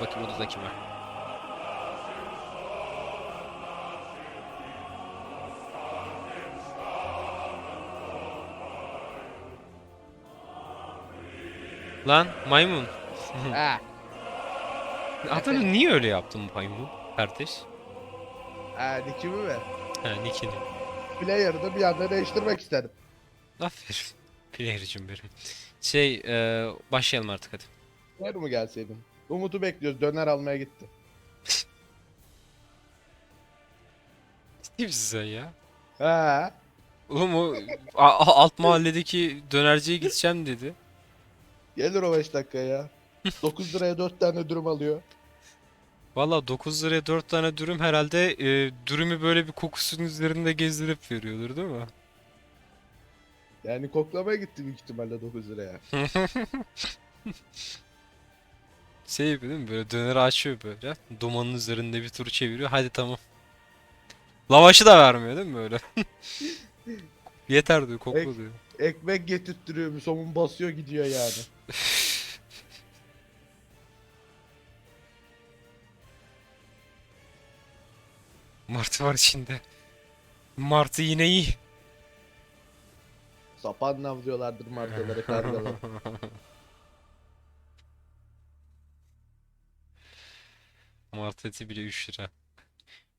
Bakayım odada kim var. Lan maymun. ha. Adını niye öyle yaptın maymun kardeş? Ha nickimi mi? Ha nickini. Player'ını bir anda değiştirmek istedim. Aferin. Player'cim benim. Şey e, başlayalım artık hadi. Yer mi gelseydin? Umut'u bekliyoruz. Döner almaya gitti. Ciddi misin sen ya? Ha. Oğlum o a- a- alt mahalledeki dönerciye gideceğim dedi. Gelir o 5 dakika ya. 9 liraya 4 tane dürüm alıyor. Valla 9 liraya 4 tane dürüm herhalde e, dürümü böyle bir kokusunun üzerinde gezdirip veriyordur değil mi? Yani koklamaya gitti büyük ihtimalle 9 liraya. Şey yapıyor değil mi? Böyle döneri açıyor böyle. Dumanın üzerinde bir tur çeviriyor. Hadi tamam. Lavaşı da vermiyor değil mi böyle? Yeter diyor kokla Ek- diyor. Ekmek getirttiriyor. Somun basıyor gidiyor yani. Martı var içinde. Martı yine iyi. Sapan navlıyorlardır markaları kargalar. Martı eti bile 3 lira.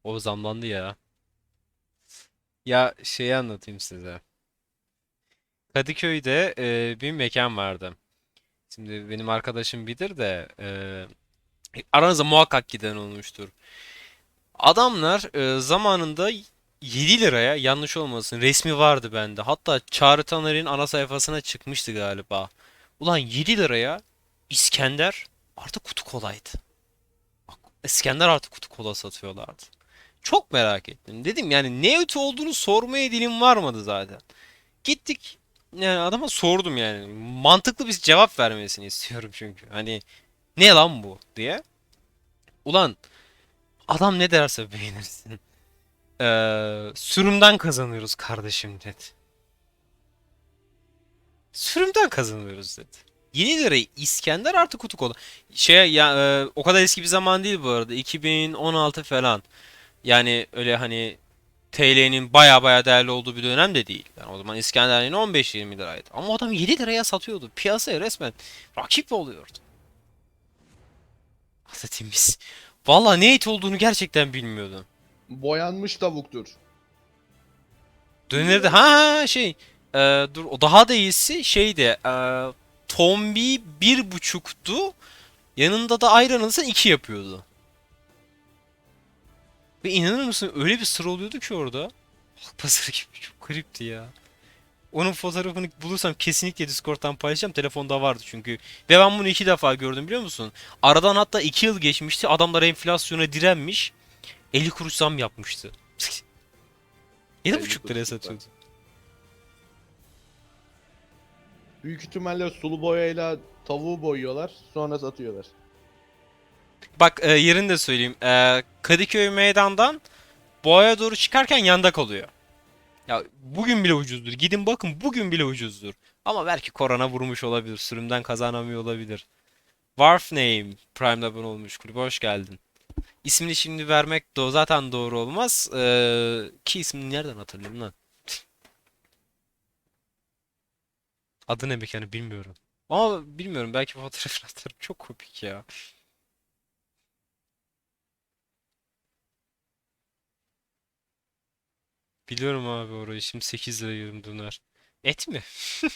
O zamlandı ya. Ya şeyi anlatayım size. Kadıköy'de e, bir mekan vardı. Şimdi benim arkadaşım bilir de e, aranızda muhakkak giden olmuştur. Adamlar e, zamanında 7 liraya yanlış olmasın resmi vardı bende. Hatta Çağrı Taner'in ana sayfasına çıkmıştı galiba. Ulan 7 liraya İskender artı kutu kolaydı. Bak, İskender artı kutu kola satıyorlardı. Çok merak ettim. Dedim yani ne ötü olduğunu sormaya dilim varmadı zaten. Gittik yani adama sordum yani. Mantıklı bir cevap vermesini istiyorum çünkü. Hani ne lan bu diye. Ulan adam ne derse beğenirsin. Ee, sürümden kazanıyoruz kardeşim dedi. Sürümden kazanıyoruz dedi. 7 liraya İskender artı kutu kola. Şey ya e, o kadar eski bir zaman değil bu arada. 2016 falan. Yani öyle hani TL'nin baya baya değerli olduğu bir dönem de değil. Yani o zaman İskender yine 15-20 liraydı. Ama adam 7 liraya satıyordu. Piyasaya resmen rakip oluyordu. Hasatimiz. Valla ne et olduğunu gerçekten bilmiyordum. Boyanmış tavuktur. Döneri de ha ha, şey e, dur o daha da iyisi şeydi e, tombi bir buçuktu yanında da ayran alırsan iki yapıyordu. Ve inanır mısın öyle bir sıra oluyordu ki orada. Halk pazarı gibi çok garipti ya. Onun fotoğrafını bulursam kesinlikle Discord'dan paylaşacağım. Telefonda vardı çünkü. Ve ben bunu iki defa gördüm biliyor musun? Aradan hatta iki yıl geçmişti. Adamlar enflasyona direnmiş. 50 kuruş zam yapmıştı. 7,5 liraya satıyordu. Büyük ihtimalle sulu boyayla tavuğu boyuyorlar. Sonra satıyorlar. Bak e, yerini de söyleyeyim. E, Kadıköy meydandan Boğa'ya doğru çıkarken yanda kalıyor. Ya bugün bile ucuzdur. Gidin bakın bugün bile ucuzdur. Ama belki korona vurmuş olabilir. Sürümden kazanamıyor olabilir. Warf Name Prime'da abone olmuş. Kulübe hoş geldin. İsmini şimdi vermek de zaten doğru olmaz. E, ki ismini nereden hatırlayayım lan? Adı ne mekanı bilmiyorum. Ama bilmiyorum belki fotoğrafını atarım. Çok komik ya. Biliyorum abi orayı. Şimdi 8 lira yiyorum döner. Et mi?